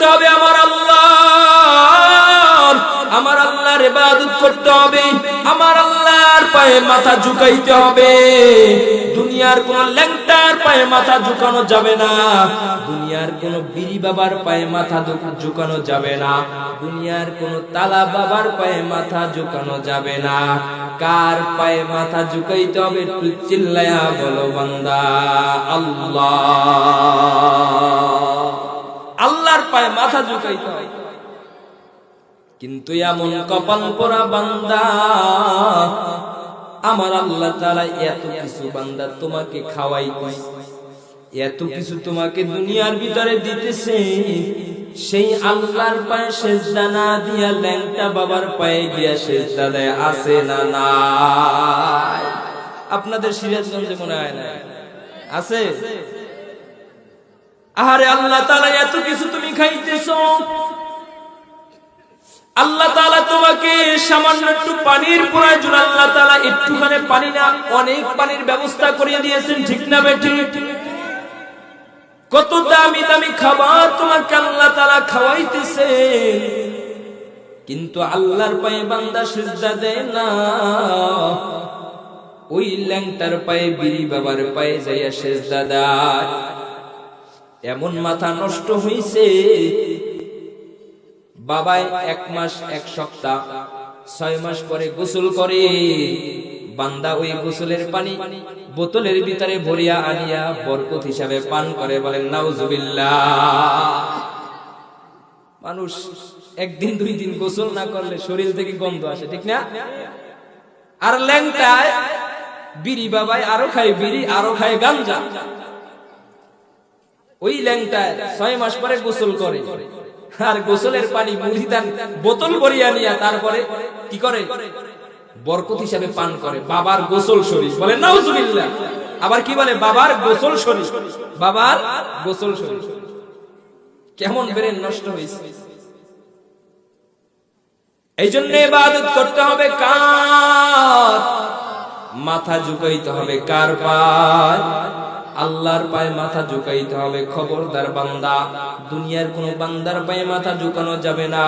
করতে হবে আমার আল্লাহ আমার আল্লাহর ইবাদত করতে হবে। আমার আল্লাহর পায়ে মাথা ঝুঁকাইতে হবে। দুনিয়ার কোন ল্যাংটার পায়ে মাথা ঝুঁকানো যাবে না। দুনিয়ার কোন বিড়ি বাবার পায়ে মাথা ঝুঁকানো যাবে না। দুনিয়ার কোন তালা বাবার পায়ে মাথা ঝুঁকানো যাবে না। কার পায়ে মাথা ঝুঁকাইতে হবে একটু চিল্লায়া বলো বান্দা, আল্লাহ। মাথা ঝুঁকাইতে কিন্তু এমন কপাল পরা বান্দা, আমার আল্লাহ তাআলা এত কিছু বান্দা তোমাকে খাওয়াই এত কিছু তোমাকে দুনিয়ার ভিতরে দিতেছে। সেই আল্লাহর পায়ে সেজদা না দিয়া ল্যাংটা বাবার পায়ে গিয়া সেজদা দেয়, আছে না নাই? আপনাদের সিরাজগঞ্জে মনে হয় না আছে? আহারে আল্লাহ তাআলা, এত কিছু তুমি খাইতেছো। আল্লাহ তাআলা তোমাকে সামান্য একটু পানির প্রয়োজন আল্লাহ তাআলা একটুখানি পানি না, অনেক পানির ব্যবস্থা করিয়ে দিয়েছেন, ঠিক না বেঠি কত দামি দামি খাবার তোমাকে আল্লাহ তাআলা খাওয়াইতেছে কিন্তু আল্লাহর পায়ে বান্দা সিজদা দেয় না। ওই ল্যাংটার পায়ে, বিড়ি বাবার পায়ে যাইয়া সেজদা দেয়। এমন মাথা নষ্ট হইছে। বাবাই এক মাস, এক সপ্তাহ, ছয় মাস পরে গোসল করে। বান্দা ওই গোসলের পানি বোতলের ভিতরে ভরিয়া আনিয়া বরকত হিসাবে পান করে বলেন, নাউজুবিল্লাহ। মানুষ একদিন, দুই দিন গোসল না করলে শরীর থেকে গন্ধ আসে, ঠিক না? আর ল্যাংটায় বিড়ি বাবাই আরও খায়, বিড়ি আরও খায় গাঞ্জা। ওই ল্যাংটায় ছয় মাস পরে গোসল করে। আর গোসলের পানি মুড়িদান বোতল ভরিয়া নিয়া তারপরে কি করে? বরকত হিসাবে পান করে। বাবার গোসল শরীর বলে, নাউজুবিল্লাহ। আবার কি বলে? বাবার গোসল শরীর বাবার গোসল শরীর কেমন বেড়ে নষ্ট হয়েছে। এই জন্য ইবাদত করতে হবে কার? মাথা ঝুঁকাইতে হবে কার পায় আল্লাহর পায়ে মাথা ঝুঁকাইতে হবে, খবরদার বান্দা। দুনিয়ার কোন বান্দার পায়ে মাথা ঝুঁকানো যাবে না,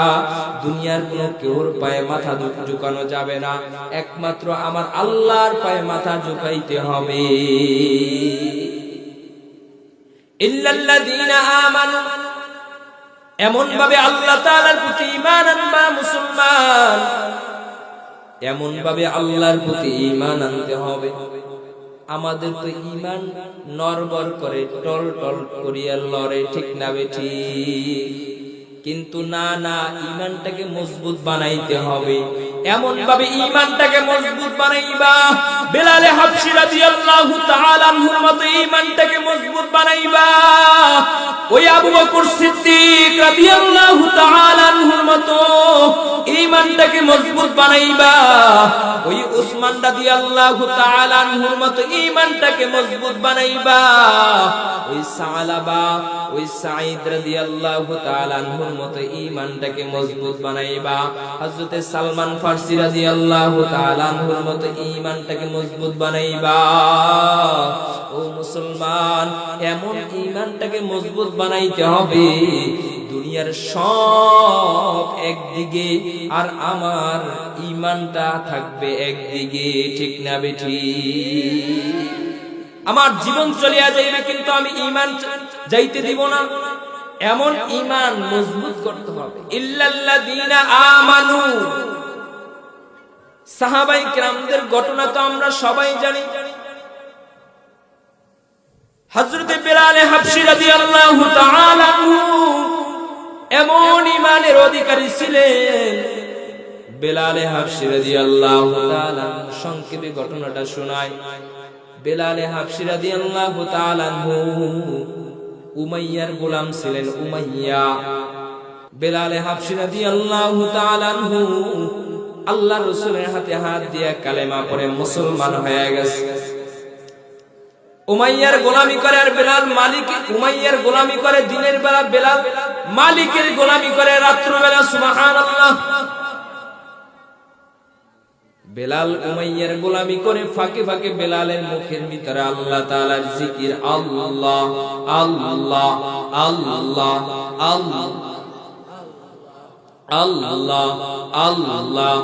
দুনিয়ার কোন কেউর পায়ে মাথা ঝুঁকানো যাবে না। একমাত্র আমার আল্লাহর পায়ে মাথা ঝুঁকাইতে হবে। এমন ভাবে আল্লাহ তাআলার প্রতি ঈমান আনবা মুসলমান। এমন ভাবে আল্লাহর প্রতি ঈমান আনতে হবে। আমাদের তো ইমান নরবর করে টল টল করিয়া লড়ে, ঠিক না বেঠি কিন্তু না না ইমানটাকে মজবুত বানাইতে হবে। এমন ভাবে ঈমানটাকে মজবুত বানাইবা। বেলালে হাবশি রাদিয়াল্লাহু তাআলা আনহুর মতো ঈমানটাকে মজবুত বানাইবা। ওই আবু বকর সিদ্দিক রাদিয়াল্লাহু তাআলা আনহুর মতো ঈমানটাকে মজবুত বানাইবা। ওই উসমান রাদিয়াল্লাহু তাআলা আনহুর মতো ঈমানটাকে মজবুত বানাইবা। ওই সালাবা, ওই সাঈদ রাদিয়াল্লাহু তাআলা আনহুর মতো ঈমানটাকে মজবুত বানাইবা। হযরতে সালমান ফারসি রাদিয়াল্লাহু তাআলা আনহুর মতো ঈমানটাকে মজবুত বানাইবা। ও মুসলমান, এমন ঈমানটাকে মজবুত বানাইতে হবে, দুনিয়ার সব একদিকে আর আমার ঈমানটা থাকবে একদিকে, ঠিক না বেঠি? আমার জীবন চলিয়া যাইবে কিন্তু আমি ঈমান যাইতে দিব না। এমন ঈমান মজবুত করতে হবে। ইল্লাল্লাযীনা আমানু সাহাবাই কেরামদের ঘটনা তো আমরা সবাই জানি। হযরতে বেলালে হাবশি রাদিয়াল্লাহু তাআলা এমন ইমানের অধিকারী ছিলেন। বেলালে তাআলা সংক্ষেপে ঘটনাটা শোনায়। বেলালে হাবশি রাদিয়াল্লাহু তাআলা উমাইয়ার গোলাম ছিলেন উমাইয়া। বেলালে তাআলা আনহু আল্লাহ রাসূলের হাতে হাত দিয়ে কালেমা পড়ে মুসলমান হয়ে গেছে। উমাইয়ার গোলামি করে আর বেলাল মালিক, উমাইয়ার গোলামি করে দিনের বেলা বেলাল মালিকের গোলামি করে, রাত্র বেলা সুবহানাল্লাহ। বেলাল উমাইয়ার গোলামি করে ফাঁকে ফাঁকে বেলালের মুখের ভিতরে আল্লাহ তাআলার জিকির, আল্লাহ আল্লাহ আল্লাহ আল্লাহ। আল্লাহ আল্লাহ